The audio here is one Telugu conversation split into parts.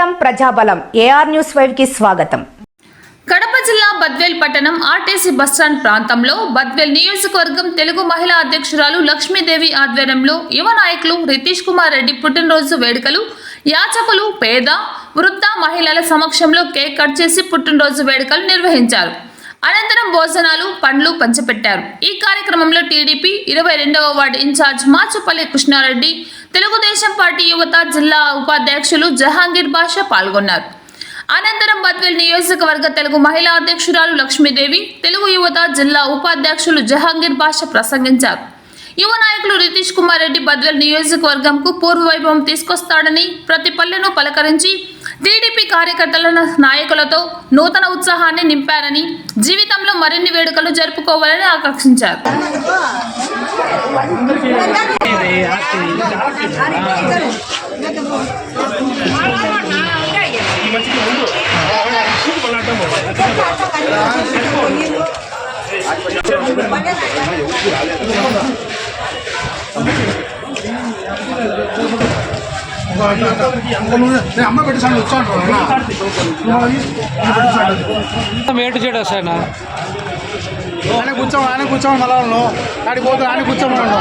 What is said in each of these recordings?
ప్రజాబలం ప్రజాబలం. ఏఆర్ న్యూస్ ఫైవ్కి స్వాగతం. కడప జిల్లా బద్వేల్ పట్టణం ఆర్టీసీ బస్టాండ్ ప్రాంతంలో బద్వేల్ నియోజకవర్గం తెలుగు మహిళా అధ్యక్షురాలు లక్ష్మీదేవి ఆధ్వర్యంలో యువ నాయకులు రితీష్ కుమార్ రెడ్డి పుట్టినరోజు వేడుకలు యాచకులు పేద వృద్ధ మహిళల సమక్షంలో కేక్ కట్ చేసి పుట్టినరోజు వేడుకలు నిర్వహించారు. అనంతరం భోజనాలు పండ్లు పంచిపెట్టారు. ఈ కార్యక్రమంలో టీడీపీ ఇరవై రెండవ ward in-charge Machupalli Krishna Reddy Telugu Desam party యువత జిల్లా ఉపాధ్యక్షులు జహాంగీర్ బాషా పాల్గొన్నారు. అనంతరం బద్వేల్ నియోజకవర్గ తెలుగు మహిళా అధ్యక్షురాలు లక్ష్మీదేవి తెలుగు యువత జిల్లా ఉపాధ్యక్షులు జహాంగీర్ బాషా ప్రసంగించారు. యువ నాయకులు రితీష్ కుమార్ రెడ్డి బద్వేల్ నియోజకవర్గంకు పూర్వ వైభవం తీసుకొస్తాడని ప్రతి పల్లెను పలకరించి టీడీపీ కార్యకర్తల నాయకులతో నూతన ఉత్సాహాన్ని నింపారని జీవిత మరిన్ని వేడుకలు జరుపుకోవాలని ఆకాంక్షించారు నేను అమ్మ పెట్టేసాను వచ్చాను మేటు చేయడు వస్తాయన్నా ఆయన కూర్చో ఆయన కూర్చోమని మళ్ళా ఆడికి పోతే ఆయన కూర్చోమన్నాడు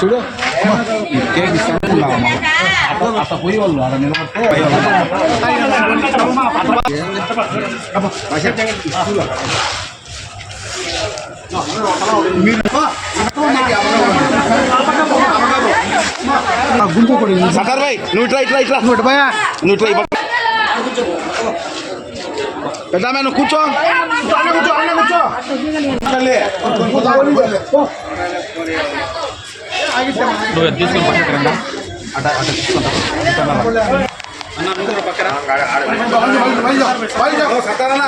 చూడు. కేక్ అట్లా పోయి వాళ్ళు అక్కడ నిలబడితే గుంపు కూడా సకర్ భాయ్ నువ్వు ఇట్లా ఇట్లా ఇట్లా ఇంకోటి భయ నువ్వు ఇట్లా ఇవ్వ. పెద్దామె నువ్వు కూర్చో అన్న కూర్చో అన్న కూర్చో నువ్వు అది తీసుకొని పక్కన సత్తారనా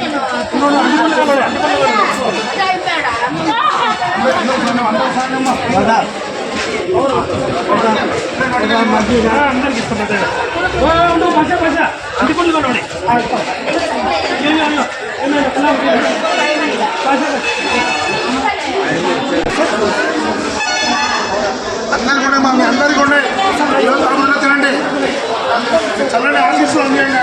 కూడా సంప్రదాయం చిన్నగా చిన్నగా ఒక్కొక్కటి అందరికి ఉన్నాయి మా మీ అందరికి ఉన్నాయి ఈరోజు అడుగులో తినండి. చల్లని ఆశీస్సులు అందియండి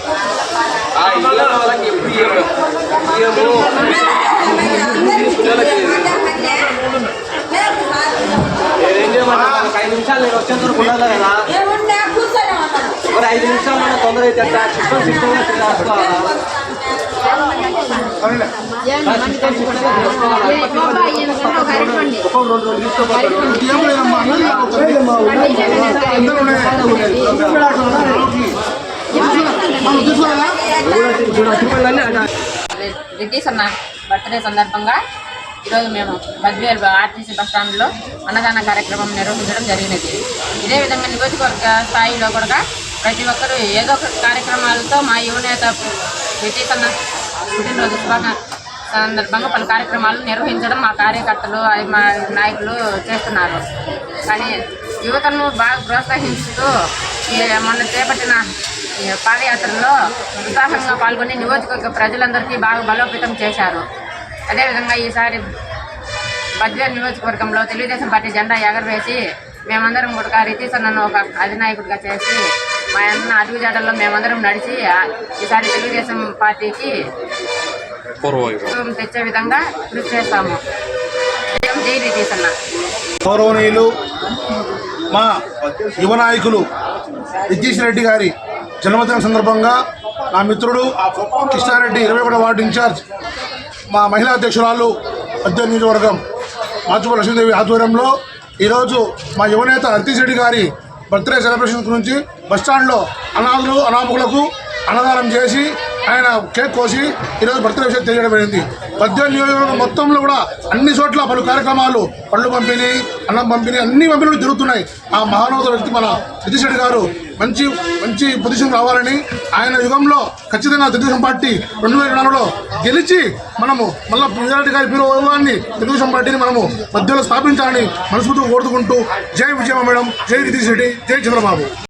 ఆ ఇళ్ళ వాళ్ళకి బియ్యం బియ్యము. వాళ్ళకి నేనేం ఒక ఐదు నిమిషాలు నేను ఉండాలి కదా? మరి ఐదు నిమిషాలు మన తొందర అయితే అట్లా సిస్టమ్ సిస్టమ్ చేసుకోవాలా అవునులే. ఒక్కొక్క రెండు రెండు తీసుకోపోతారు ఏం లేదమ్మా అన్నది కాదు. అందరూ ఉన్నాయి. మనం తీసుకోవాలా రెడ్డి అన్న బర్త్డే సందర్భంగా ఈరోజు మేము బద్వేల్ ఆర్టీసీ బస్ స్టాండ్లో అన్నదాన కార్యక్రమం నిర్వహించడం జరిగినది. ఇదే విధంగా నియోజకవర్గ స్థాయిలో కూడా ప్రతి ఒక్కరూ ఏదో ఒక కార్యక్రమాలతో మా యువనేత రెడ్డి అన్న పుట్టినరోజు శుభాక సందర్భంగా పలు కార్యక్రమాలు నిర్వహించడం మా కార్యకర్తలు మా నాయకులు చేస్తున్నారు. కానీ యువతను బాగా ప్రోత్సహిస్తూ మొన్న చేపట్టిన పాదయాత్రలో ఉత్సాహంగా పాల్గొని నియోజకవర్గ ప్రజలందరికీ బాగా బలోపేతం చేశారు. అదేవిధంగా ఈసారి బద్వేలు నియోజకవర్గంలో తెలుగుదేశం పార్టీ జెండా ఎగరవేసి మేమందరం కూడా రితీష్ అన్నను ఒక అధినాయకుడిగా చేసి మా అన్న అడుగుజాడల్లో మేమందరం నడిచి ఈసారి తెలుగుదేశం పార్టీకి తెచ్చే విధంగా కృషి చేస్తాము. జై రితీష్ అన్న గౌరవనీయులు మా యువ నాయకులు రితీష్ రెడ్డి గారి జన్మదిన సందర్భంగా నా మిత్రుడు కృష్ణారెడ్డి ఇరవై ఒకటో వార్డు ఇన్ఛార్జ్ మా మహిళా అధ్యక్షురాలు మధ్య నియోజకవర్గం మాచుప లక్ష్మీదేవి ఆధ్వర్యంలో ఈరోజు మా యువనేత నితీష్ రెడ్డి గారి బర్త్డే సెలబ్రేషన్ గురించి బస్టాండ్లో అనాథులు అనామకులకు అన్నదానం చేసి ఆయన కేక్ కోసి ఈరోజు బర్త్డే విషయం తెలియడం పద్దెనిమిది నియోజకవర్గం మొత్తంలో కూడా అన్ని చోట్ల పలు కార్యక్రమాలు పళ్ళు పంపిణీ అన్నం పంపిణీ అన్ని పంపిణీలు జరుగుతున్నాయి. ఆ మహానవత వ్యక్తి మన నితీష్ రెడ్డి గారు మంచి మంచి పొజిషన్ రావాలని ఆయన యుగంలో ఖచ్చితంగా తెలుగుదేశం పార్టీ రెండు వేల నాలుగులో గెలిచి మనము మళ్ళా విజయారెడ్డి గారి పేరు తెలుగుదేశం పార్టీని మనము మధ్యలో స్థాపించాలని మనస్ఫూర్తిగా కోరుకుంటూ జై విజయమ్మ మేడం జై నితీష్ రెడ్డి జై చంద్రబాబు.